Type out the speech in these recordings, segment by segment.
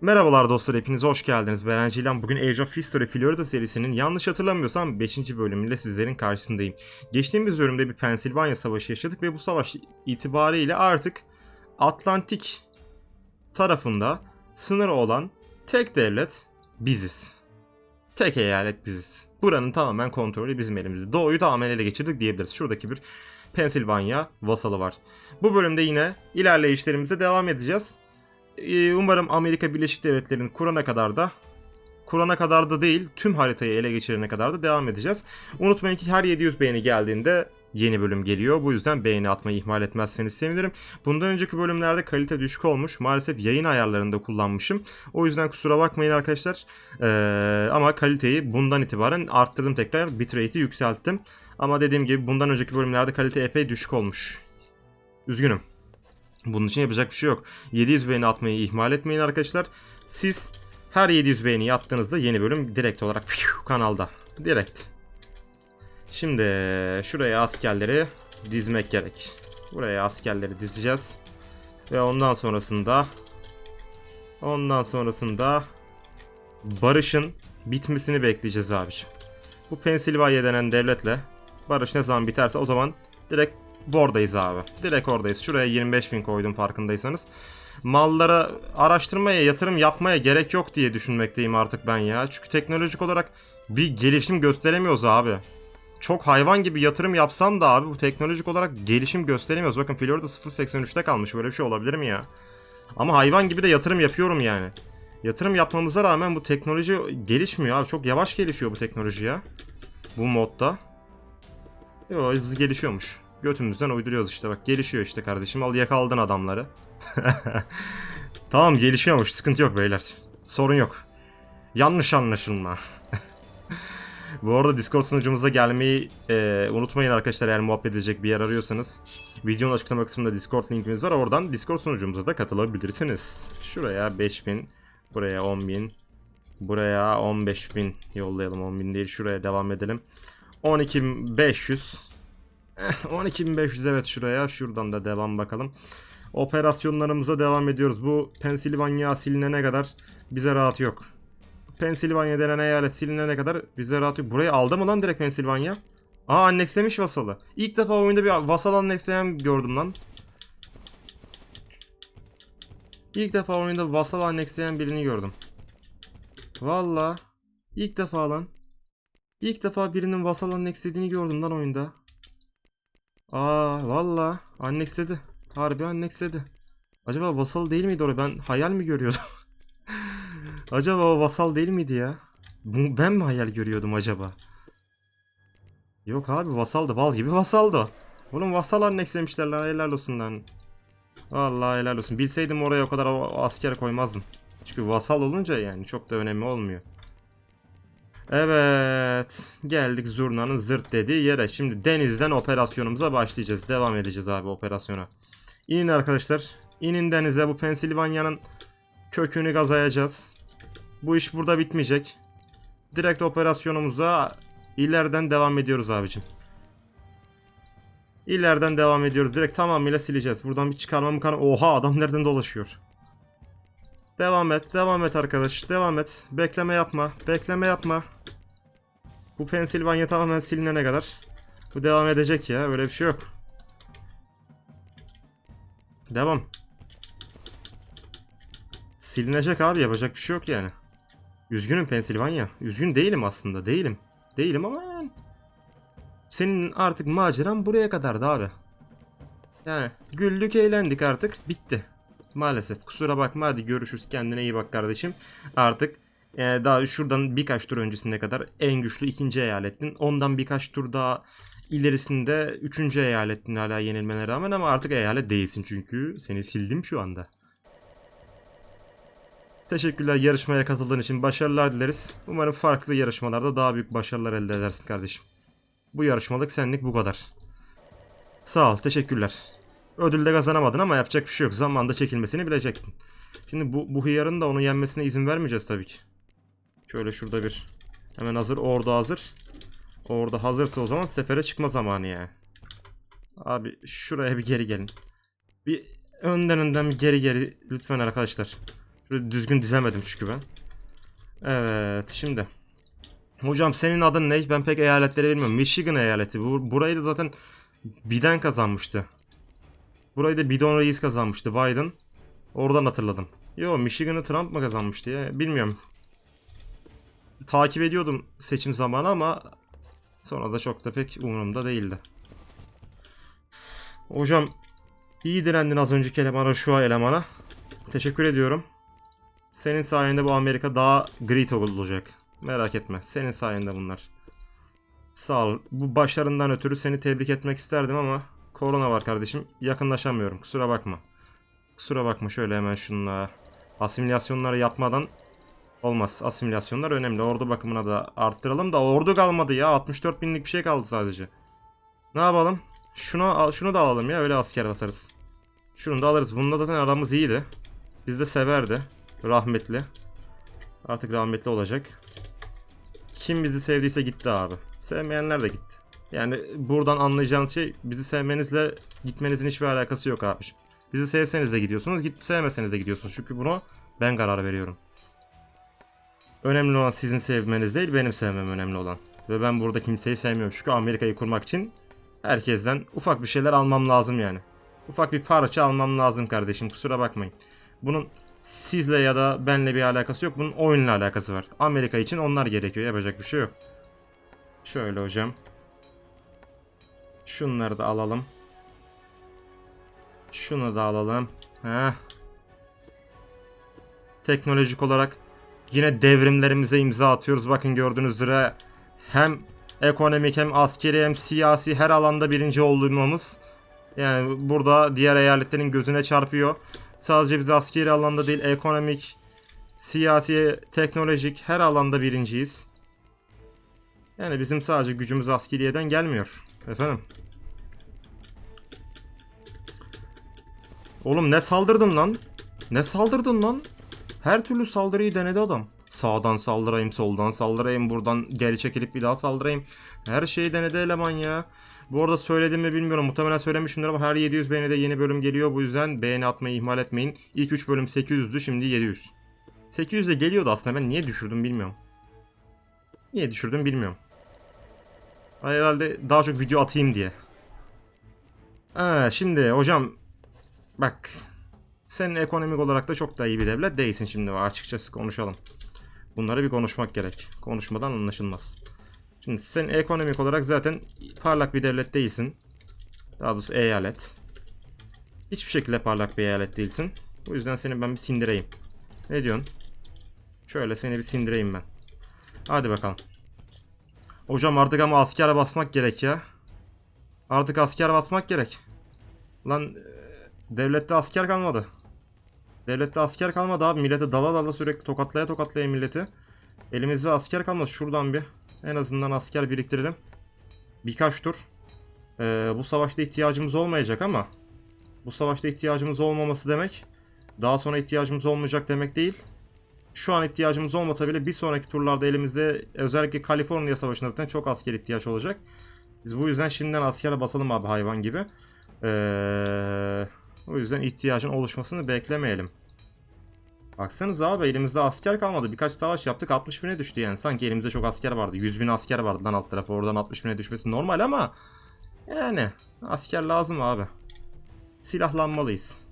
Merhabalar dostlar hepiniz hoş geldiniz. Ben Cilan. Bugün Age of History Florida serisinin yanlış hatırlamıyorsam 5. bölümüyle sizlerin karşısındayım. Geçtiğimiz bölümde bir Pensilvanya Savaşı yaşadık ve bu savaş itibariyle artık Atlantik tarafında sınırı olan tek devlet biziz. Tek eyalet biziz. Buranın tamamen kontrolü bizim elimizde. Doğuyu tamamen ele geçirdik diyebiliriz. Şuradaki bir Pensilvanya vasalı var. Bu bölümde yine ilerleyişlerimize devam edeceğiz. Ee, Umarım Amerika Birleşik Devletleri'nin kurana kadar da kurana kadar da değil tüm haritayı ele geçirene kadar da devam edeceğiz. Unutmayın ki her 700 beğeni geldiğinde yeni bölüm geliyor. Bu yüzden beğeni atmayı ihmal etmezseniz sevinirim. Bundan önceki bölümlerde kalite düşük olmuş. Maalesef yayın ayarlarında kullanmışım. O yüzden kusura bakmayın arkadaşlar. Ee, ama kaliteyi bundan itibaren arttırdım tekrar. Bitrate'i yükselttim. Ama dediğim gibi bundan önceki bölümlerde kalite epey düşük olmuş. Üzgünüm. Bunun için yapacak bir şey yok. 700 beğeni atmayı ihmal etmeyin arkadaşlar. Siz her 700 beğeni attığınızda yeni bölüm direkt olarak kanalda. Direkt. Şimdi şuraya askerleri dizmek gerek. Buraya askerleri dizeceğiz. Ve ondan sonrasında ondan sonrasında barışın bitmesini bekleyeceğiz abiciğim. Bu Pensilvanya denen devletle barış ne zaman biterse o zaman direkt Oradayız abi. Direkt oradayız. Şuraya 25 bin koydum farkındaysanız. Mallara araştırmaya, yatırım yapmaya gerek yok diye düşünmekteyim artık ben ya. Çünkü teknolojik olarak bir gelişim gösteremiyoruz abi. Çok hayvan gibi yatırım yapsam da abi bu teknolojik olarak gelişim gösteremiyoruz. Bakın Florida 0.83'te kalmış. Böyle bir şey olabilir mi ya? Ama hayvan gibi de yatırım yapıyorum yani. Yatırım yapmamıza rağmen bu teknoloji gelişmiyor abi. Çok yavaş gelişiyor bu teknoloji ya. Bu modda. Yo hızlı gelişiyormuş. Götümüzden uyduruyoruz işte bak gelişiyor işte kardeşim al yakaladın adamları. tamam gelişiyormuş sıkıntı yok beyler. Sorun yok. Yanlış anlaşılma. Bu arada Discord sunucumuza gelmeyi e, unutmayın arkadaşlar eğer muhabbet edecek bir yer arıyorsanız. Videonun açıklama kısmında Discord linkimiz var. Oradan Discord sunucumuza da katılabilirsiniz. Şuraya 5000, buraya 10000, buraya 15000 yollayalım. 10000 değil şuraya devam edelim. 12500 12.500 evet şuraya. Şuradan da devam bakalım. Operasyonlarımıza devam ediyoruz. Bu Pensilvanya silinene kadar bize rahat yok. Pensilvanya denen eyalet silinene kadar bize rahat yok. Burayı aldı mı lan direkt Pensilvanya? Aa annekslemiş vasalı. İlk defa oyunda bir vasal anneksleyen gördüm lan. İlk defa oyunda vasal anneksleyen birini gördüm. Valla. İlk defa lan. İlk defa birinin vasal annekslediğini gördüm lan oyunda. Aa valla annexledi. Harbi annexledi. Acaba vasal değil miydi orada? Ben hayal mi görüyordum? acaba o vasal değil miydi ya? Ben mi hayal görüyordum acaba? Yok abi vasaldı. Bal gibi vasaldı o. Bunun vasal annexlemişler lan helal olsun lan. Vallahi helal olsun. Bilseydim oraya o kadar asker koymazdım. Çünkü vasal olunca yani çok da önemli olmuyor. Evet. Geldik zurnanın zırt dediği yere. Şimdi denizden operasyonumuza başlayacağız. Devam edeceğiz abi operasyona. İnin arkadaşlar. İnin denize. Bu Pensilvanya'nın kökünü gazayacağız. Bu iş burada bitmeyecek. Direkt operasyonumuza ileriden devam ediyoruz abicim. İleriden devam ediyoruz. Direkt tamamıyla sileceğiz. Buradan bir çıkarma mı Oha adam nereden dolaşıyor? Devam et, devam et arkadaş. Devam et. Bekleme yapma. Bekleme yapma. Bu Pensilvanya tamamen silinene kadar. Bu devam edecek ya. Böyle bir şey yok. Devam. Silinecek abi. Yapacak bir şey yok yani. Üzgünüm Pensilvanya. Üzgün değilim aslında. Değilim. Değilim ama yani. Senin artık maceran buraya kadardı abi. Yani güldük eğlendik artık. Bitti. Maalesef. Kusura bakma hadi görüşürüz. Kendine iyi bak kardeşim. Artık e, daha şuradan birkaç tur öncesine kadar en güçlü ikinci eyalettin. Ondan birkaç tur daha ilerisinde üçüncü eyalettin hala yenilmene rağmen ama artık eyalet değilsin çünkü seni sildim şu anda. Teşekkürler yarışmaya katıldığın için başarılar dileriz. Umarım farklı yarışmalarda daha büyük başarılar elde edersin kardeşim. Bu yarışmalık senlik bu kadar. Sağ ol teşekkürler. Ödül de kazanamadın ama yapacak bir şey yok. Zamanda çekilmesini bilecektin. Şimdi bu, bu hıyarın da onu yenmesine izin vermeyeceğiz tabii ki. Şöyle şurada bir hemen hazır. Orada hazır. Orada hazırsa o zaman sefere çıkma zamanı ya. Abi şuraya bir geri gelin. Bir önden önden bir geri geri lütfen arkadaşlar. Şöyle düzgün dizemedim çünkü ben. Evet şimdi. Hocam senin adın ne? Ben pek eyaletleri bilmiyorum. Michigan eyaleti. Bu, burayı da zaten Biden kazanmıştı. Burayı da Bidon Reis kazanmıştı. Biden. Oradan hatırladım. Yo Michigan'ı Trump mı kazanmıştı ya? Bilmiyorum. Takip ediyordum seçim zamanı ama sonra da çok da pek umurumda değildi. Hocam iyi direndin az önceki elemana şu elemana. Teşekkür ediyorum. Senin sayende bu Amerika daha great olacak. Merak etme. Senin sayende bunlar. Sağ ol. Bu başarından ötürü seni tebrik etmek isterdim ama korona var kardeşim. Yakınlaşamıyorum. Kusura bakma. Kusura bakma şöyle hemen şunla. Asimilasyonları yapmadan olmaz. Asimilasyonlar önemli. Ordu bakımına da arttıralım da ordu kalmadı ya. 64 binlik bir şey kaldı sadece. Ne yapalım? Şunu, şunu da alalım ya. Öyle asker basarız. Şunu da alırız. Bununla zaten aramız iyiydi. Biz de severdi. Rahmetli. Artık rahmetli olacak. Kim bizi sevdiyse gitti abi. Sevmeyenler de gitti. Yani buradan anlayacağınız şey bizi sevmenizle gitmenizin hiçbir alakası yok abi. Bizi sevseniz de gidiyorsunuz, git sevmeseniz de gidiyorsunuz. Çünkü bunu ben karar veriyorum. Önemli olan sizin sevmeniz değil, benim sevmem önemli olan. Ve ben burada kimseyi sevmiyorum. Çünkü Amerika'yı kurmak için herkesten ufak bir şeyler almam lazım yani. Ufak bir parça almam lazım kardeşim. Kusura bakmayın. Bunun sizle ya da benle bir alakası yok. Bunun oyunla alakası var. Amerika için onlar gerekiyor. Yapacak bir şey yok. Şöyle hocam. Şunları da alalım. Şunu da alalım. Heh. Teknolojik olarak yine devrimlerimize imza atıyoruz. Bakın gördüğünüz üzere hem ekonomik hem askeri hem siyasi her alanda birinci olmamız yani burada diğer eyaletlerin gözüne çarpıyor. Sadece biz askeri alanda değil ekonomik, siyasi, teknolojik her alanda birinciyiz. Yani bizim sadece gücümüz askeriyeden gelmiyor. Efendim. Oğlum ne saldırdın lan? Ne saldırdın lan? Her türlü saldırıyı denedi adam. Sağdan saldırayım, soldan saldırayım, buradan geri çekilip bir daha saldırayım. Her şeyi denedi eleman ya. Bu arada söyledim mi bilmiyorum. Muhtemelen söylemişimdir ama her 700 beğenide yeni bölüm geliyor. Bu yüzden beğeni atmayı ihmal etmeyin. İlk 3 bölüm 800'dü şimdi 700. 800 de geliyordu aslında ben niye düşürdüm bilmiyorum. Niye düşürdüm bilmiyorum. Herhalde daha çok video atayım diye. Ha, şimdi hocam bak sen ekonomik olarak da çok da iyi bir devlet değilsin şimdi açıkçası konuşalım. Bunları bir konuşmak gerek. Konuşmadan anlaşılmaz. Şimdi sen ekonomik olarak zaten parlak bir devlet değilsin. Daha doğrusu eyalet. Hiçbir şekilde parlak bir eyalet değilsin. Bu yüzden seni ben bir sindireyim. Ne diyorsun? Şöyle seni bir sindireyim ben. Hadi bakalım. Hocam artık ama askere basmak gerek ya. Artık asker basmak gerek. Lan e, devlette asker kalmadı. Devlette asker kalmadı abi. Millete dala dala sürekli tokatlaya tokatlaya milleti. Elimizde asker kalmadı. Şuradan bir en azından asker biriktirelim. Birkaç tur. Ee, bu savaşta ihtiyacımız olmayacak ama bu savaşta ihtiyacımız olmaması demek daha sonra ihtiyacımız olmayacak demek değil. Şu an ihtiyacımız olmasa bile bir sonraki turlarda elimizde özellikle Kaliforniya Savaşı'nda zaten çok asker ihtiyaç olacak. Biz bu yüzden şimdiden askere basalım abi hayvan gibi. Ee, o yüzden ihtiyacın oluşmasını beklemeyelim. Baksanız abi elimizde asker kalmadı. Birkaç savaş yaptık 60 bine düştü yani. Sanki elimizde çok asker vardı. 100 bin asker vardı lan alt tarafa. Oradan 60 bine düşmesi normal ama yani asker lazım abi. Silahlanmalıyız.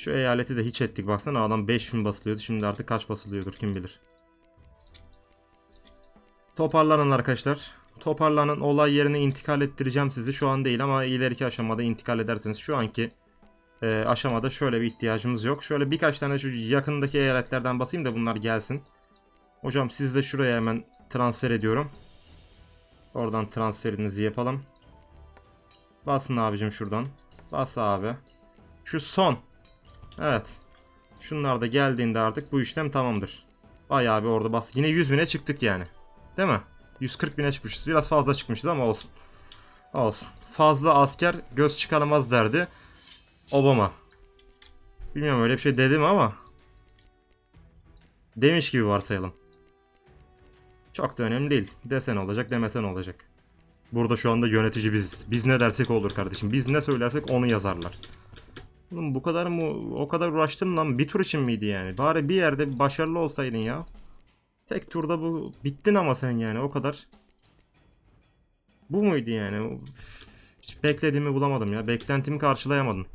Şu eyaleti de hiç ettik. Baksana adam 5000 basılıyordu. Şimdi artık kaç basılıyordur kim bilir. Toparlanın arkadaşlar. Toparlanın. Olay yerine intikal ettireceğim sizi. Şu an değil ama ileriki aşamada intikal ederseniz şu anki e, aşamada şöyle bir ihtiyacımız yok. Şöyle birkaç tane şu yakındaki eyaletlerden basayım da bunlar gelsin. Hocam siz de şuraya hemen transfer ediyorum. Oradan transferinizi yapalım. Basın abicim şuradan. Bas abi. Şu son. Evet. Şunlar da geldiğinde artık bu işlem tamamdır. Bayağı bir orada bas. Yine 100 bine çıktık yani. Değil mi? 140 bine çıkmışız. Biraz fazla çıkmışız ama olsun. Olsun. Fazla asker göz çıkaramaz derdi. Obama. Bilmiyorum öyle bir şey dedim ama. Demiş gibi varsayalım. Çok da önemli değil. Desen olacak demesen olacak. Burada şu anda yönetici biziz. Biz ne dersek olur kardeşim. Biz ne söylersek onu yazarlar. Oğlum bu kadar mı o kadar uğraştın lan bir tur için miydi yani? Bari bir yerde başarılı olsaydın ya. Tek turda bu bittin ama sen yani o kadar. Bu muydu yani? Hiç beklediğimi bulamadım ya. Beklentimi karşılayamadım.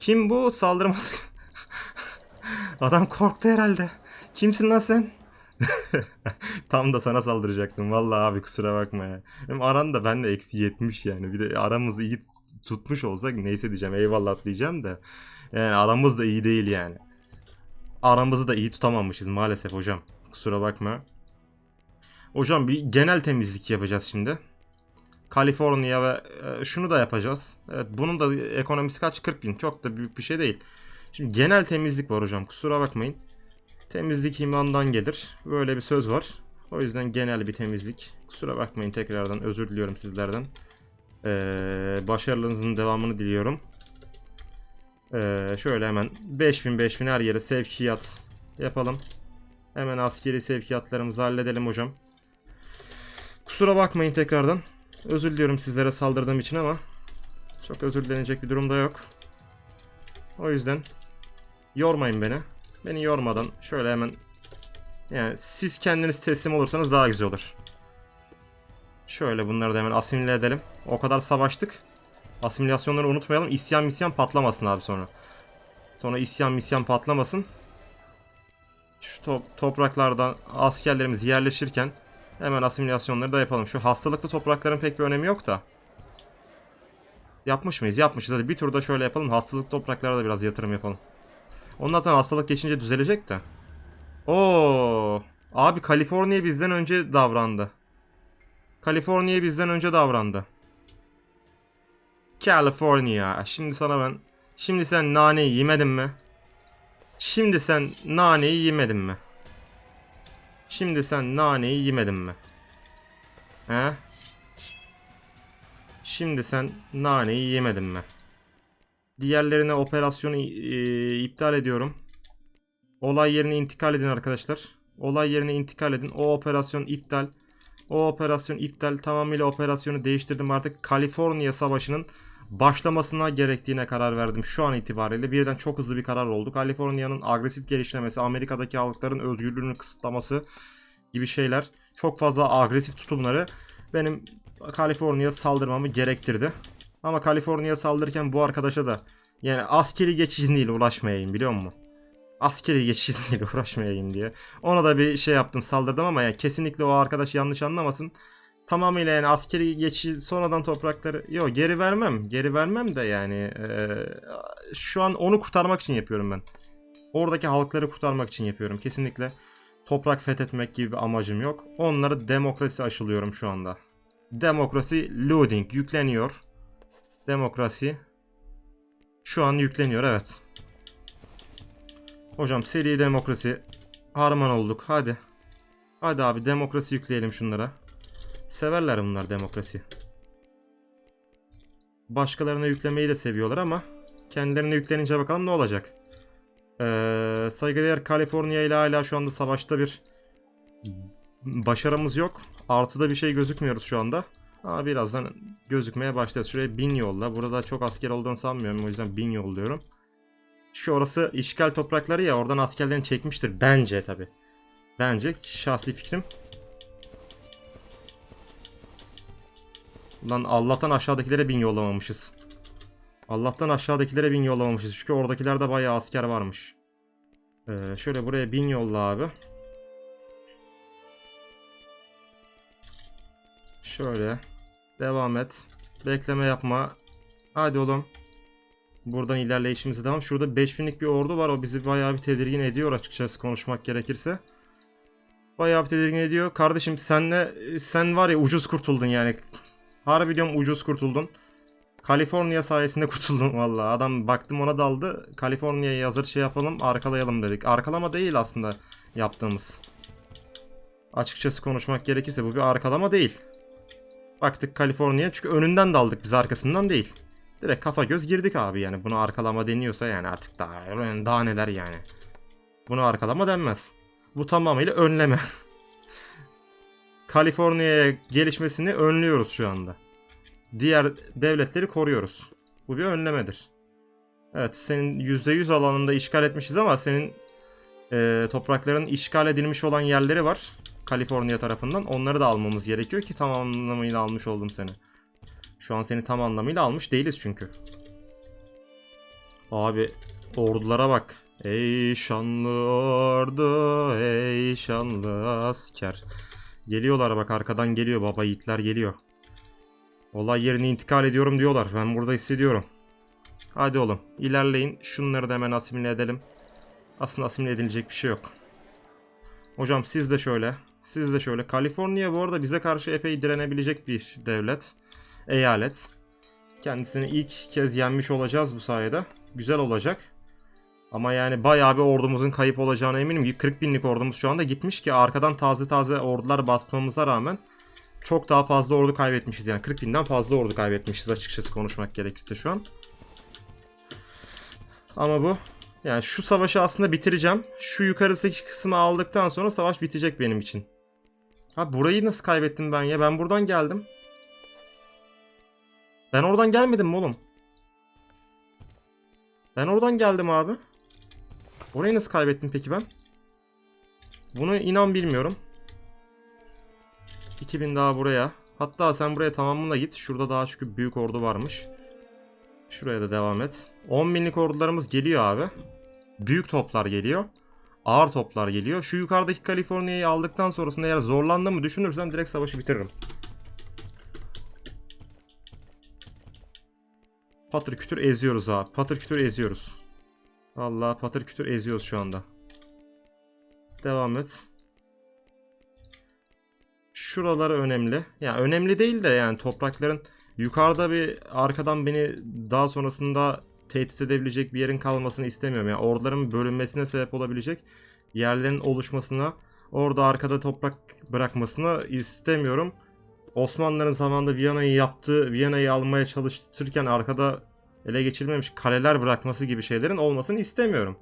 Kim bu? Saldırmaz. Adam korktu herhalde. Kimsin lan sen? Tam da sana saldıracaktım. Vallahi abi kusura bakma ya. Hem aran da benle eksi 70 yani. Bir de aramızı iyi tutmuş olsak neyse diyeceğim. Eyvallah diyeceğim de. Yani aramız da iyi değil yani. Aramızı da iyi tutamamışız maalesef hocam. Kusura bakma. Hocam bir genel temizlik yapacağız şimdi. Kaliforniya ve e, şunu da yapacağız. Evet bunun da ekonomisi kaç? 40 bin. Çok da büyük bir şey değil. Şimdi genel temizlik var hocam. Kusura bakmayın. Temizlik imandan gelir. Böyle bir söz var. O yüzden genel bir temizlik. Kusura bakmayın tekrardan özür diliyorum sizlerden. Ee, başarılarınızın devamını diliyorum. Ee, şöyle hemen 5000 5000 her yere sevkiyat yapalım. Hemen askeri sevkiyatlarımızı halledelim hocam. Kusura bakmayın tekrardan. Özür diliyorum sizlere saldırdığım için ama çok özür dilenecek bir durumda yok. O yüzden yormayın beni. Beni yormadan şöyle hemen yani siz kendiniz teslim olursanız daha güzel olur. Şöyle bunları da hemen asimile edelim. O kadar savaştık. Asimilasyonları unutmayalım. İsyan misyan patlamasın abi sonra. Sonra isyan misyan patlamasın. Şu top, topraklarda askerlerimiz yerleşirken hemen asimilasyonları da yapalım. Şu hastalıklı toprakların pek bir önemi yok da. Yapmış mıyız? Yapmışız. Hadi bir turda şöyle yapalım. Hastalıklı topraklara da biraz yatırım yapalım. Ondan sonra hastalık geçince düzelecek de. Oo, abi Kaliforniya bizden önce davrandı. Kaliforniya bizden önce davrandı. California. Şimdi sana ben... Şimdi sen naneyi yemedin mi? Şimdi sen naneyi yemedin mi? Şimdi sen naneyi yemedin mi? He? Şimdi sen naneyi yemedin mi? Diğerlerine operasyonu e, iptal ediyorum. Olay yerine intikal edin arkadaşlar. Olay yerine intikal edin. O operasyon iptal. O operasyon iptal. Tamamıyla operasyonu değiştirdim artık. Kaliforniya Savaşı'nın başlamasına gerektiğine karar verdim şu an itibariyle. Birden çok hızlı bir karar oldu. Kaliforniya'nın agresif gelişlemesi, Amerika'daki halkların özgürlüğünü kısıtlaması gibi şeyler. Çok fazla agresif tutumları benim Kaliforniya saldırmamı gerektirdi. Ama Kaliforniya saldırırken bu arkadaşa da yani askeri geçiş izniyle uğraşmayayım biliyor musun? Askeri geçiş izniyle uğraşmayayım diye. Ona da bir şey yaptım saldırdım ama yani kesinlikle o arkadaş yanlış anlamasın. Tamamıyla yani askeri geçiş sonradan toprakları yok geri vermem. Geri vermem de yani e, şu an onu kurtarmak için yapıyorum ben. Oradaki halkları kurtarmak için yapıyorum. Kesinlikle toprak fethetmek gibi bir amacım yok. Onları demokrasi aşılıyorum şu anda. Demokrasi loading yükleniyor. Demokrasi şu an yükleniyor evet. Hocam seri demokrasi harman olduk hadi. Hadi abi demokrasi yükleyelim şunlara. Severler bunlar demokrasi. Başkalarına yüklemeyi de seviyorlar ama kendilerine yüklenince bakalım ne olacak. Ee, saygıdeğer Kaliforniya ile hala şu anda savaşta bir başarımız yok. Artıda bir şey gözükmüyoruz şu anda. Ama birazdan gözükmeye başlarız. Şuraya bin yolla. Burada çok asker olduğunu sanmıyorum. O yüzden bin yolluyorum. Çünkü orası işgal toprakları ya. Oradan askerlerini çekmiştir. Bence tabi. Bence şahsi fikrim. Lan Allah'tan aşağıdakilere bin yollamamışız. Allah'tan aşağıdakilere bin yollamamışız. Çünkü oradakilerde bayağı asker varmış. Ee, şöyle buraya bin yolla abi. Şöyle. Devam et. Bekleme yapma. Hadi oğlum. Buradan ilerleyişimize devam. Şurada 5000'lik bir ordu var. O bizi bayağı bir tedirgin ediyor açıkçası konuşmak gerekirse. Bayağı bir tedirgin ediyor. Kardeşim senle sen var ya ucuz kurtuldun yani. Harbi diyorum ucuz kurtuldun. Kaliforniya sayesinde kurtuldum valla. Adam baktım ona daldı. Kaliforniya'yı hazır şey yapalım arkalayalım dedik. Arkalama değil aslında yaptığımız. Açıkçası konuşmak gerekirse bu bir arkalama değil. Baktık Kaliforniya çünkü önünden daldık biz arkasından değil. Direkt kafa göz girdik abi yani bunu arkalama deniyorsa yani artık daha, daha neler yani. Bunu arkalama denmez. Bu tamamıyla önleme. Kaliforniya'ya gelişmesini önlüyoruz şu anda. Diğer devletleri koruyoruz. Bu bir önlemedir. Evet senin %100 alanında işgal etmişiz ama senin e, toprakların işgal edilmiş olan yerleri var. Kaliforniya tarafından. Onları da almamız gerekiyor ki tam anlamıyla almış oldum seni. Şu an seni tam anlamıyla almış değiliz çünkü. Abi ordulara bak. Ey şanlı ordu, ey şanlı asker. Geliyorlar bak arkadan geliyor baba yiğitler geliyor. Olay yerine intikal ediyorum diyorlar. Ben burada hissediyorum. Hadi oğlum ilerleyin. Şunları da hemen asimile edelim. Aslında asimile edilecek bir şey yok. Hocam siz de şöyle. Siz de şöyle. Kaliforniya bu arada bize karşı epey direnebilecek bir devlet. Eyalet. Kendisini ilk kez yenmiş olacağız bu sayede. Güzel olacak. Ama yani bayağı bir ordumuzun kayıp olacağına eminim. 40 binlik ordumuz şu anda gitmiş ki arkadan taze taze ordular basmamıza rağmen çok daha fazla ordu kaybetmişiz. Yani 40 binden fazla ordu kaybetmişiz açıkçası konuşmak gerekirse şu an. Ama bu yani şu savaşı aslında bitireceğim. Şu yukarıdaki kısmı aldıktan sonra savaş bitecek benim için. Ha burayı nasıl kaybettim ben ya? Ben buradan geldim. Ben oradan gelmedim mi oğlum? Ben oradan geldim abi. Orayı nasıl kaybettim peki ben? Bunu inan bilmiyorum. 2000 daha buraya. Hatta sen buraya tamamına git. Şurada daha çünkü büyük ordu varmış. Şuraya da devam et. 10 binlik ordularımız geliyor abi. Büyük toplar geliyor. Ağır toplar geliyor. Şu yukarıdaki Kaliforniya'yı aldıktan sonrasında eğer zorlandığımı düşünürsem direkt savaşı bitiririm. Patır kütür eziyoruz abi. Patır kütür eziyoruz. Allah patır kütür eziyoruz şu anda. Devam et. Şuraları önemli. Ya önemli değil de yani toprakların yukarıda bir arkadan beni daha sonrasında tehdit edebilecek bir yerin kalmasını istemiyorum. Yani orduların bölünmesine sebep olabilecek yerlerin oluşmasına, orada arkada toprak bırakmasını istemiyorum. Osmanlıların zamanında Viyana'yı yaptığı, Viyana'yı almaya çalıştırırken arkada ele geçirilmemiş kaleler bırakması gibi şeylerin olmasını istemiyorum.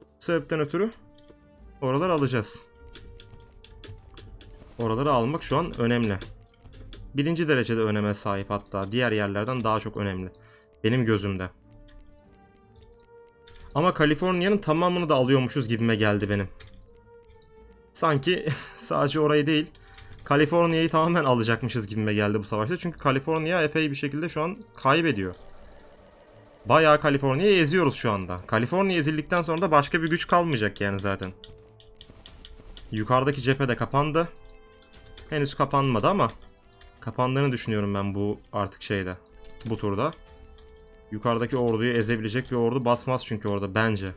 Bu sebepten ötürü oraları alacağız. Oraları almak şu an önemli. Birinci derecede öneme sahip hatta. Diğer yerlerden daha çok önemli. Benim gözümde. Ama Kaliforniya'nın tamamını da alıyormuşuz gibime geldi benim. Sanki sadece orayı değil, Kaliforniya'yı tamamen alacakmışız gibime geldi bu savaşta. Çünkü Kaliforniya epey bir şekilde şu an kaybediyor. Bayağı Kaliforniya'yı eziyoruz şu anda. Kaliforniya ezildikten sonra da başka bir güç kalmayacak yani zaten. Yukarıdaki cephe de kapandı. Henüz kapanmadı ama kapandığını düşünüyorum ben bu artık şeyde. Bu turda. Yukarıdaki orduyu ezebilecek bir ordu basmaz çünkü orada bence.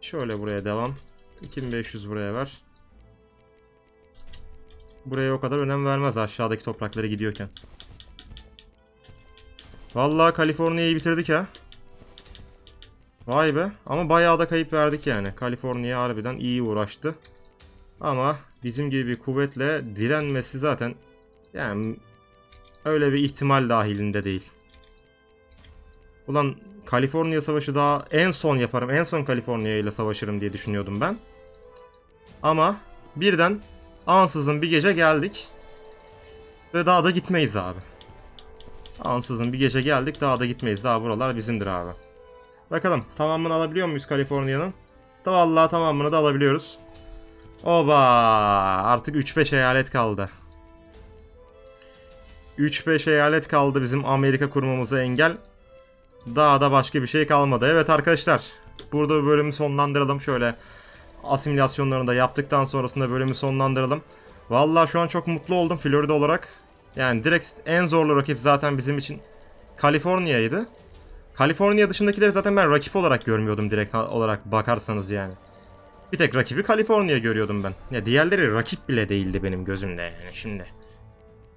Şöyle buraya devam. 2500 buraya ver. Buraya o kadar önem vermez aşağıdaki topraklara gidiyorken. Vallahi Kaliforniya'yı bitirdik ha. Vay be. Ama bayağı da kayıp verdik yani. Kaliforniya harbiden iyi uğraştı. Ama bizim gibi bir kuvvetle direnmesi zaten yani öyle bir ihtimal dahilinde değil. Ulan Kaliforniya savaşı daha en son yaparım. En son Kaliforniya ile savaşırım diye düşünüyordum ben. Ama birden ansızın bir gece geldik. Ve daha da gitmeyiz abi. Ansızın bir gece geldik daha da gitmeyiz. Daha buralar bizimdir abi. Bakalım tamamını alabiliyor muyuz Kaliforniya'nın? Da vallahi tamamını da alabiliyoruz. Oba! Artık 3-5 eyalet kaldı. 3-5 eyalet kaldı bizim Amerika kurmamıza engel. Daha da başka bir şey kalmadı. Evet arkadaşlar. Burada bu bölümü sonlandıralım. Şöyle asimilasyonlarını da yaptıktan sonrasında bölümü sonlandıralım. Vallahi şu an çok mutlu oldum Florida olarak. Yani direkt en zorlu rakip zaten bizim için Kaliforniya'ydı. Kaliforniya dışındakileri zaten ben rakip olarak görmüyordum direkt olarak bakarsanız yani. Bir tek rakibi Kaliforniya görüyordum ben. Ya diğerleri rakip bile değildi benim gözümde yani şimdi.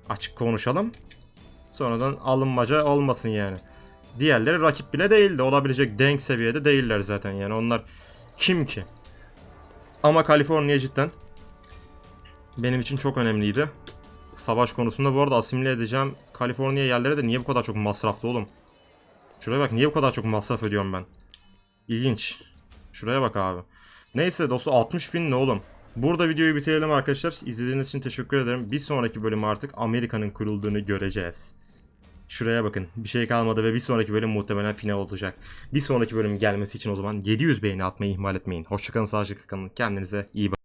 Açık konuşalım. Sonradan alınmaca olmasın yani. Diğerleri rakip bile değildi. Olabilecek denk seviyede değiller zaten yani. Onlar kim ki? Ama Kaliforniya cidden benim için çok önemliydi. Savaş konusunda bu arada asimile edeceğim Kaliforniya yerleri de niye bu kadar çok masraflı oğlum? Şuraya bak niye bu kadar çok masraf ediyorum ben? İlginç. Şuraya bak abi. Neyse dostum 60 bin ne oğlum? Burada videoyu bitirelim arkadaşlar. İzlediğiniz için teşekkür ederim. Bir sonraki bölüm artık Amerika'nın kurulduğunu göreceğiz. Şuraya bakın. Bir şey kalmadı ve bir sonraki bölüm muhtemelen final olacak. Bir sonraki bölüm gelmesi için o zaman 700 beğeni atmayı ihmal etmeyin. Hoşçakalın, sağlıcakla kalın. Kendinize iyi bakın.